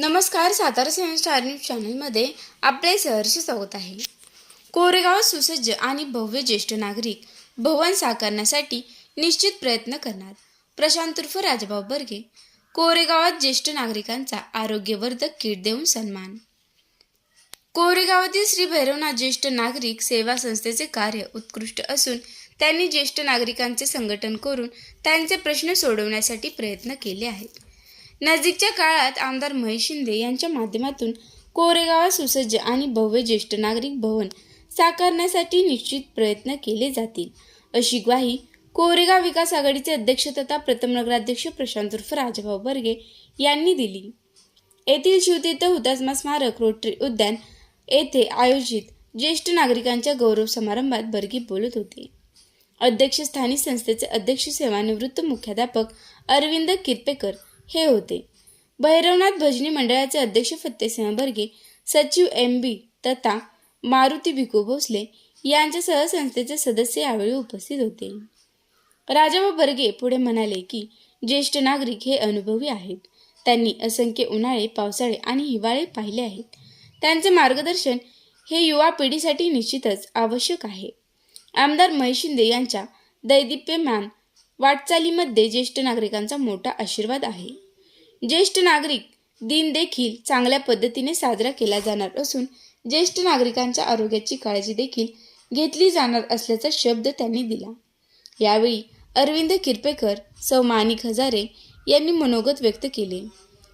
नमस्कार सातारा सेवन star news चॅनलमध्ये आपले सहर्ष स्वागत आहे. कोरेगाव सुसज्ज आणि भव्य ज्येष्ठ नागरिक भवन साकारण्यासाठी निश्चित प्रयत्न करणार प्रशांत उर्फ राजभाऊ बर्गे कोरेगावात ज्येष्ठ नागरिकांचा आरोग्यवर्धक किट देऊन सन्मान. कोरेगावातील श्री भैरवनाथ ज्येष्ठ नागरिक सेवा संस्थेचे कार्य उत्कृष्ट असून त्यांनी ज्येष्ठ नागरिकांचे संघटन करून त्यांचे प्रश्न सोडवण्यासाठी प्रयत्न केले आहेत. नजीकच्या काळात आमदार महेश शिंदे यांच्या माध्यमातून कोरेगावात सुसज्ज आणि भव्य ज्येष्ठ नागरिक भवन साकारण्यासाठी निश्चित प्रयत्न केले जातील. अशी ग्वाही कोरेगाव विकास आघाडीचे अध्यक्ष तथा प्रथम नगराध्यक्ष प्रशांत उर्फ राजाभाऊ बर्गे यांनी दिली. येथील शिवतीर्थ हुतात्मा स्मारक रोटरी उद्यान येथे आयोजित ज्येष्ठ नागरिकांच्या गौरव समारंभात बर्गे बोलत होते. अध्यक्षस्थानी संस्थेचे अध्यक्ष सेवानिवृत्त मुख्याध्यापक अरविंद किरपेकर हे होते. भैरवनाथ भजनी मंडळाचे अध्यक्ष फत्तेसिंह बर्गे सचिव एम बी तथा मारुती भिको भोसले यांच्यासह संस्थेचे सदस्य यावेळी उपस्थित होते. राजाबा बर्गे पुढे म्हणाले की ज्येष्ठ नागरिक हे अनुभवी आहेत. त्यांनी असंख्य उन्हाळे पावसाळे आणि हिवाळे पाहिले आहेत. त्यांचे मार्गदर्शन हे युवा पिढीसाठी निश्चितच आवश्यक आहे. आमदार महेश शिंदे यांच्या दैदिप्यमान वाटचालीमध्ये ज्येष्ठ नागरिकांचा मोठा आशीर्वाद आहे. ज्येष्ठ नागरिक दिन देखील चांगल्या पद्धतीने साजरा केला जाणार असून ज्येष्ठ नागरिकांच्या आरोग्याची काळजी देखील घेतली जाणार असल्याचा शब्द त्यांनी दिला. यावेळी अरविंद किरपेकर सौ माणिक हजारे यांनी मनोगत व्यक्त केले.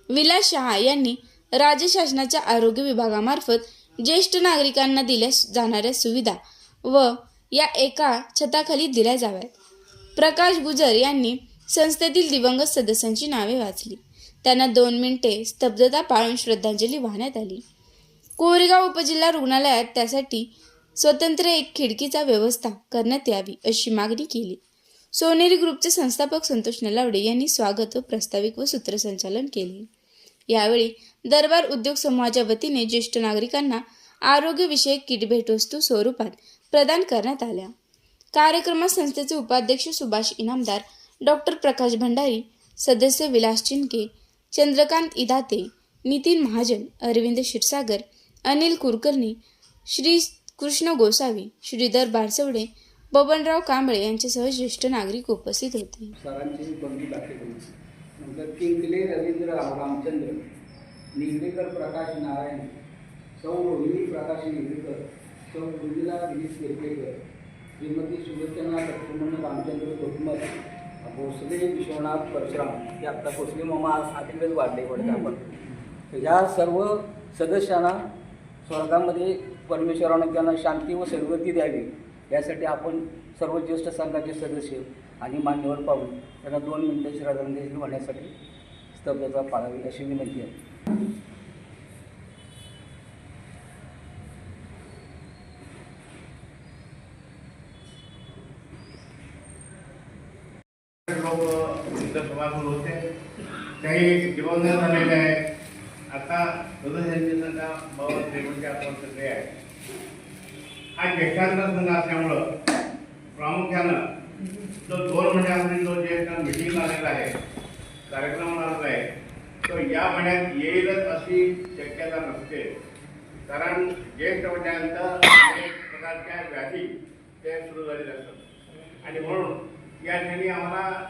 विलास शहा यांनी राज्य शासनाच्या आरोग्य विभागामार्फत ज्येष्ठ नागरिकांना दिल्या जाणाऱ्या सुविधा व या एका छताखाली दिल्या जाव्यात. प्रकाश गुजर यांनी संस्थेतील दिवंगत सदस्यांची नावे वाचली. त्यांना दोन मिनिटे स्तब्धता पाळून श्रद्धांजली वाहण्यात आली. कोरेगाव उपजिल्हा रुग्णालयात त्यासाठी स्वतंत्र एक खिडकीचा व्यवस्था करण्यात यावी अशी मागणी केली. सोनेरी ग्रुपचे संस्थापक संतोष नलावडे यांनी स्वागत व प्रास्ताविक व सूत्रसंचालन केले. यावेळी दरबार उद्योग समूहाच्या वतीने ज्येष्ठ नागरिकांना आरोग्यविषयक किट भेटवस्तू स्वरूपात प्रदान करण्यात आल्या. कार्यक्रमात संस्थेचे उपाध्यक्ष सुभाष इनामदार डॉक्टर प्रकाश भंडारी सदस्य विलास चिनके चंद्रकांत इदाते नितीन महाजन अरविंद क्षीरसागर अनिल कुलकर्णी श्री कृष्ण गोसावी श्रीधर बारसवडे बबनराव कांबळे यांच्यासह ज्येष्ठ नागरिक उपस्थित होते. सरांची बंदी नंतर किंकले रवींद्र रामचंद्र निगडेकर प्रकाश नारायण सौ रोहिणी प्रकाश निगडेकर सौ रुजिला गिरीश केरकेकर श्रीमती सुलोचना लक्ष्मण रामचंद्र गोटमल भोसले विश्वनाथ परशुराम हे आत्ता भोसले मामा आठवेच वाढले पडते आपण. तर ह्या सर्व सदस्यांना स्वर्गामध्ये परमेश्वरानं त्यांना शांती व सद्गती द्यावी यासाठी आपण सर्व ज्येष्ठ संघाचे सदस्य आणि मान्यवर पाहून त्यांना दोन मिनिटं श्रद्धांजली होण्यासाठी स्तब्धता पाळावी अशी विनंती आहे लोक इथं सभासद होते काही झालेले आहे. आता सदस्यांची संख्या बाबत म्हणजे आपण सगळे आहे हा ज्येष्ठांचा संघ असल्यामुळं प्रामुख्यानं जो दोन महिन्यापूर्वी जो ज्येष्ठ मिटिंग आलेला आहे कार्यक्रम आलेला आहे तो या महिन्यात येईलच अशी शक्यता नसते. कारण ज्येष्ठ महिन्यानंतर अनेक प्रकारच्या व्याधी ते सुरू झालेले असतात. आणि म्हणून या ठिकाणी आम्हाला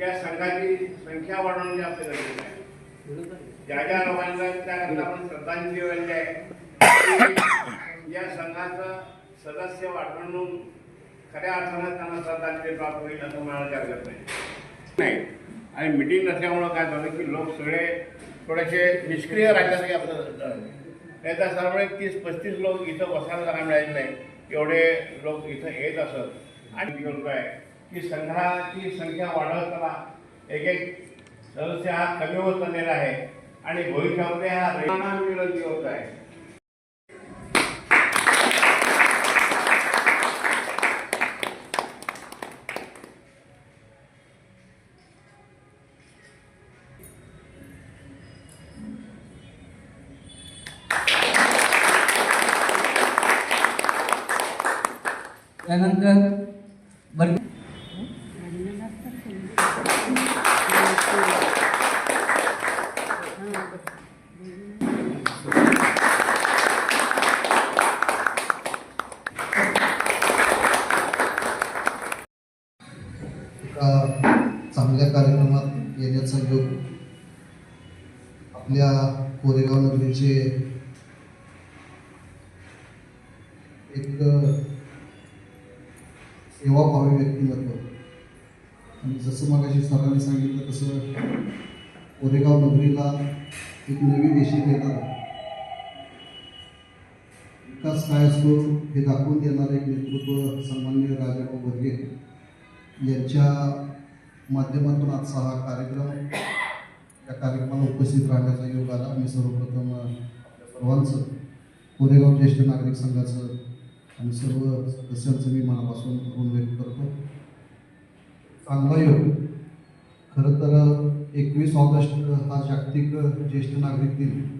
या संघाची संख्या वाढवण्याची असं गरजेचं आहे. ज्या ज्या लोकांना त्या आपण श्रद्धांजली वाहिली आहे. या संघाचं सदस्य वाढवून खऱ्या अर्थानं त्यांना श्रद्धांजली प्राप्त होईल असं म्हणायला हरकत नाही नाही. आणि मिटिंग नसल्यामुळं काय झालं की लोक सगळे थोडेसे निष्क्रिय राहिल्याने आपलं नाही तर सर्व तीस पस्तीस लोक इथं बसायला जागा मिळायचे नाही. एवढे लोक इथं येत असत. आणि लोक आहे की संघाची संख्या वाढवताना एक एक सदस्य हा कमी होत चाललेला आहे आणि भविष्यामध्ये हा रैना होत आहे. त्यानंतर एका चांगल्या कार्यक्रमात येण्याचा योग आपल्या कोरेगाव नगरीचे एक सेवाभावी व्यक्तिमत्व. आणि जसं मगाशी सरांनी सांगितलं तसं कोरेगाव नगरीला एक नवी देशी देणार विकास काय असतो हे दाखवून देणारे एक नेतृत्व सन्मान्य राजाभाऊ बर्गे यांच्या माध्यमातून आजचा हा कार्यक्रम या कार्यक्रमाला उपस्थित राहण्याचा योग आला. मी सर्वप्रथम आपल्या सर्वांचं कोरेगाव ज्येष्ठ नागरिक संघाचं आणि सर्व सदस्यांचं मी मनापासून ऋण व्यक्त करतो. चांगला योग. खरं तर एकवीस ऑगस्ट हा जागतिक ज्येष्ठ नागरिक दिन.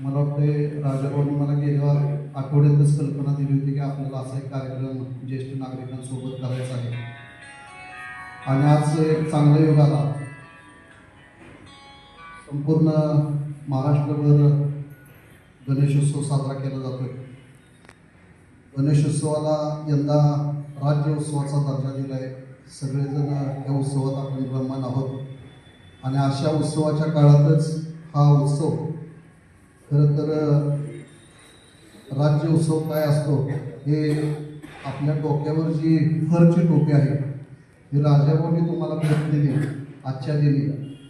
मला वाटते राजाभाऊनी मला गेल्या आठवड्यातच कल्पना दिली होती की आपल्याला असा एक कार्यक्रम ज्येष्ठ नागरिकांसोबत करायचा आहे. आणि आज एक चांगला योग आला. संपूर्ण महाराष्ट्रभर गणेशोत्सव साजरा केला जातोय. गणेशोत्सवाला यंदा राज्य उत्सवाचा दर्जा दिला आहे सगळेजण या उत्सवात आपण ब्रह्मान आहोत. आणि अशा उत्सवाच्या काळातच हा उत्सव खरं तर राज्य उत्सव काय असतो हे आपल्या डोक्यावर जी फरची टोपी आहे ही राजाभाऊनी तुम्हाला भेट दिली आजच्या दिनी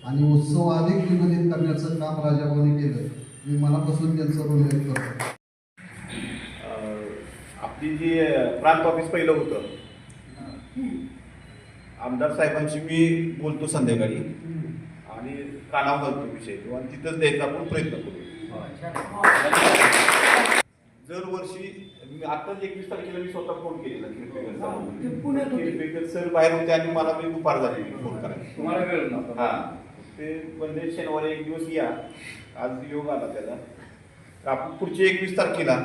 आणि उत्सव अधिक विनोदित करण्याचं काम राजाभाऊनी केलं. मी मनापासून त्यांचं व्यक्त करतो. आपली जी प्रांत ऑफिस पहिलं होतं. आमदार साहेबांशी मी बोलतो संध्याकाळी. आणि कानावर घालतो विषय. तो आणि तिथंच द्यायचा आपण प्रयत्न करू. दरवर्षी मी आताच एकवीस तारखेला मी स्वतः फोन केलेला किरपेकर किरपेकर सर बाहेर होते आणि मला मी दुपार झाली फोन करायला. तुम्हाला वेळ नव्हता. हा. ते म्हणजे शनिवारी एक दिवस या. आज योग आला त्याला. तर आपण पुढच्या एकवीस तारखेला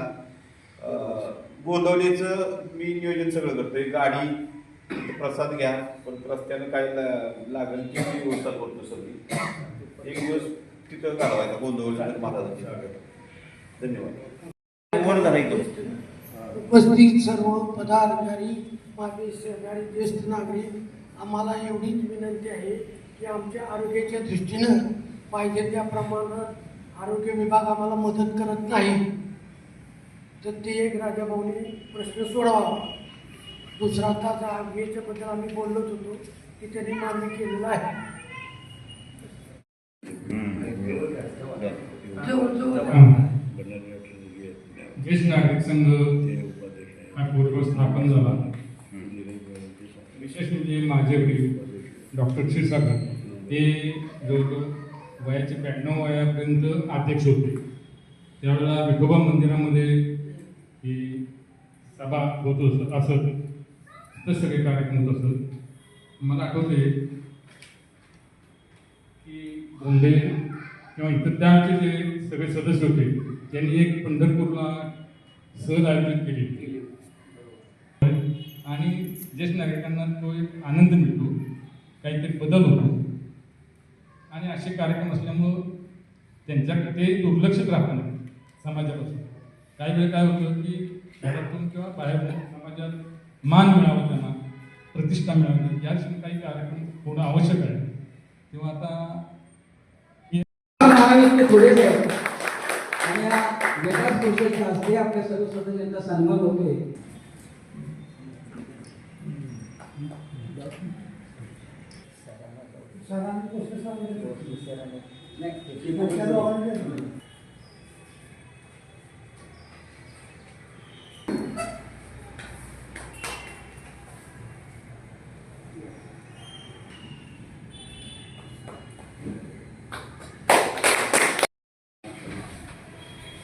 गोंदवलेचं मी नियोजन सगळं करतोय. गाडी प्रसाद घ्या. पण रस्त्यानं काय लागेल ती मी व्यवस्था करतो सगळी. एक दिवस तिथं घालवायचा गोंदवले महाराजांची धन्यवाद. वर इथं उपस्थित सर्व पदाधिकारी माझे सहकारी ज्येष्ठ नागरिक आम्हाला एवढीच विनंती आहे की आमच्या आरोग्याच्या दृष्टीनं पाहिजे त्या प्रमाणात आरोग्य विभाग आम्हाला मदत करत नाही. तर ते एक राजाभाऊने प्रश्न सोडवावा. दुसरा आता आरोग्याच्याबद्दल आम्ही बोललोच होतो की त्यांनी मान्य केलेलं आहे. जवळ जवळ ज्येष्ठ नागरिक संघ हा पूर्व स्थापन झाला. विशेष म्हणजे माझे वडील डॉक्टर क्षीरसागर ते जवळजवळ वयाचे ब्याण्णव वयापर्यंत अध्यक्ष होते. त्यावेळेला विठोबा मंदिरामध्ये ही सभा होत असत असत. तर सगळे कार्यक्रम होत असत. मला आठवते की बोंबे किंवा इतर त्याचे जे सगळे सदस्य होते त्यांनी एक पंढरपूरला सहल आयोजित केली. आणि ज्येष्ठ नागरिकांना तो एक आनंद मिळतो. काहीतरी बदल होतो. आणि असे कार्यक्रम असल्यामुळं त्यांच्याकडे ते दुर्लक्षित राहतात समाजापासून. काही वेळ काय होतं की घरातून किंवा बाहेरून समाजात मान मिळावं त्यांना प्रतिष्ठा मिळावी याशिवाय काही कार्यक्रम होणं आवश्यक आहे. तेव्हा आता थोडेसे हस्ते आपल्या सर्व सदस्यांचा सन्मान होतोय सरांनी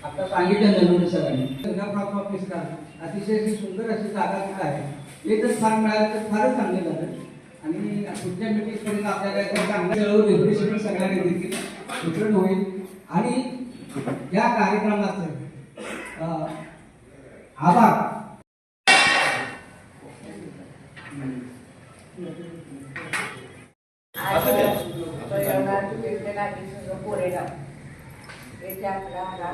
आता सांगितलं नवीन सरांनी. प्राप्त ऑफिस का अतिशय अशी सुंदर अशी जागा तिथं आहे हे जर फार मिळालं तर फारच चांगलं झालं आणि पुढच्या मिटिंगपर्यंत आपल्याला चांगलं डेकोरेशन सगळ्यांनी देखील वितरण होईल. आणि या कार्यक्रमाचं आभार. असं द्या. कोरेगाव येथे आपला हा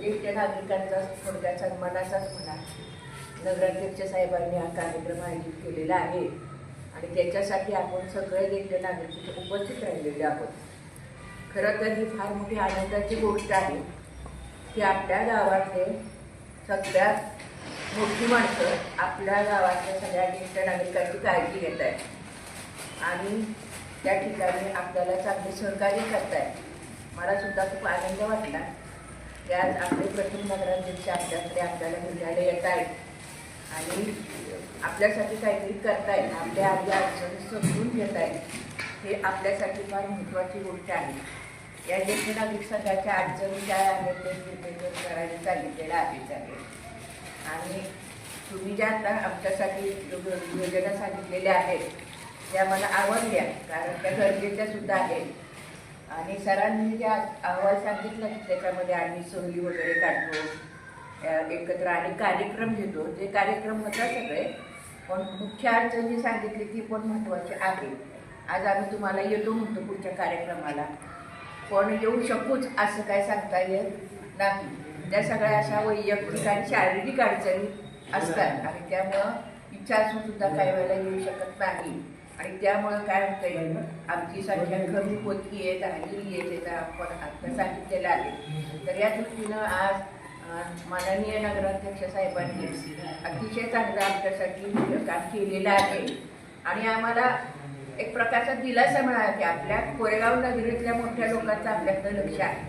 ज्येष्ठ नागरिकांचा थोडक्यात सन्मानाचाच म्हणा नगराध्यक्ष साहेबांनी हा कार्यक्रम आयोजित केलेला आहे. आणि त्याच्यासाठी आपण सगळे ज्येष्ठ नागरिक उपस्थित राहिलेले आहोत. खरं तर ही फार मोठी आनंदाची गोष्ट आहे की आपल्या गावातले सगळ्यात मोठी माणसं आपल्या गावातल्या सगळ्या ज्येष्ठ नागरिकांची काळजी घेत आहेत. आणि त्या ठिकाणी आपल्याला चांगले सहकार्य करत आहेत मला सुद्धा खूप आनंद वाटला. की आज आपले प्रथम नगराध्यक्ष आमच्याकडे आपल्याला भेटायला येत आहेत. आणि आपल्यासाठी काहीतरी करतायत आपल्या आधी अडचणी समजून घेत आहेत. हे आपल्यासाठी फार महत्त्वाची गोष्ट आहे. या ज्येष्ठ नागरिक संघाच्या अडचणी काय आहेत ते निर्देशन करायला सांगितलेलं आहेच आहे. आणि तुम्ही ज्या आता आमच्यासाठी योजना सांगितलेल्या आहेत त्या मला आवडल्या कारण त्या गरजेच्या सुद्धा आहेत. आणि सरांनी जे अहवाल सांगितला की त्याच्यामध्ये आम्ही सहली वगैरे काढतो एकत्र आणि कार्यक्रम घेतो. ते कार्यक्रम होता सगळे पण मुख्य अडचण जी सांगितली ती पण महत्त्वाची आहे. आज आम्ही तुम्हाला येतो म्हणतो पुढच्या कार्यक्रमाला. पण येऊ शकूच असं काय सांगता येत नाही. त्या सगळ्या अशा वैयक्तिक आणि शारीरिक अडचणी असतात आणि त्यामुळं इच्छा असून सुद्धा काही वेळेला येऊ शकत नाही. आणि त्यामुळं काय होतं होतंय आमची संख्या कमी होती आहे राहिलेली आहे त्याचा आपण आत्ता सांगितलेलं आहे. तर या दृष्टीनं आज माननीय नगराध्यक्ष साहेबांनी अतिशय चांगलं आमच्यासाठी काम केलेलं आहे. आणि आम्हाला एक प्रकारचा दिलासा मिळाला की आपल्या कोरेगाव नगरीतल्या मोठ्या लोकांचं आपल्याकडं लक्ष आहे.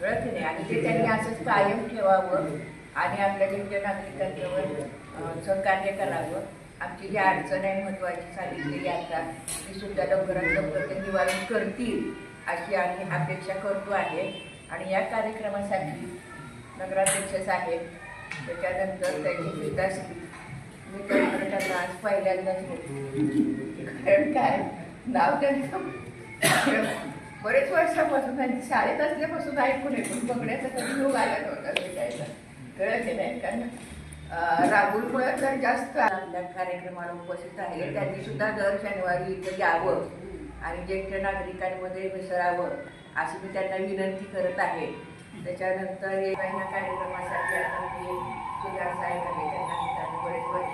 कळत की नाही. आणि ते त्यांनी असंच कायम ठेवावं आणि आपल्या ज्येष्ठ नागरिकांच्यावर सहकार्य करावं. आमची जी अडचण आहे महत्त्वाची सांगितलेली आता ती सुद्धा लवकरात लवकर ते निवारण करतील अशी आम्ही अपेक्षा करतो आहे. आणि या कार्यक्रमासाठी नगराध्यक्ष साहेब त्याच्यानंतर त्यांची पिताश्री मी त्यांना आज पहिल्यांदाच कारण काय नाव त्यांचं बरेच वर्षापासून त्यांची शाळेत असल्यापासून ऐकून ऐकून बघण्याचा कधी योग आला नव्हता भेटायला कळत नाही कारण अं, राहुलमुळे तर जास्त कार्यक्रमाला उपस्थित आहे त्यांनी सुद्धा दर शनिवारी इथं यावं आणि ज्येष्ठ नागरिकांमध्ये मिसळावं अशी मी त्यांना विनंती करत आहे. त्याच्यानंतर हे ह्या कार्यक्रमासाठी आता हे सुजात साहेब आहे त्यांनी बरेच वर्ष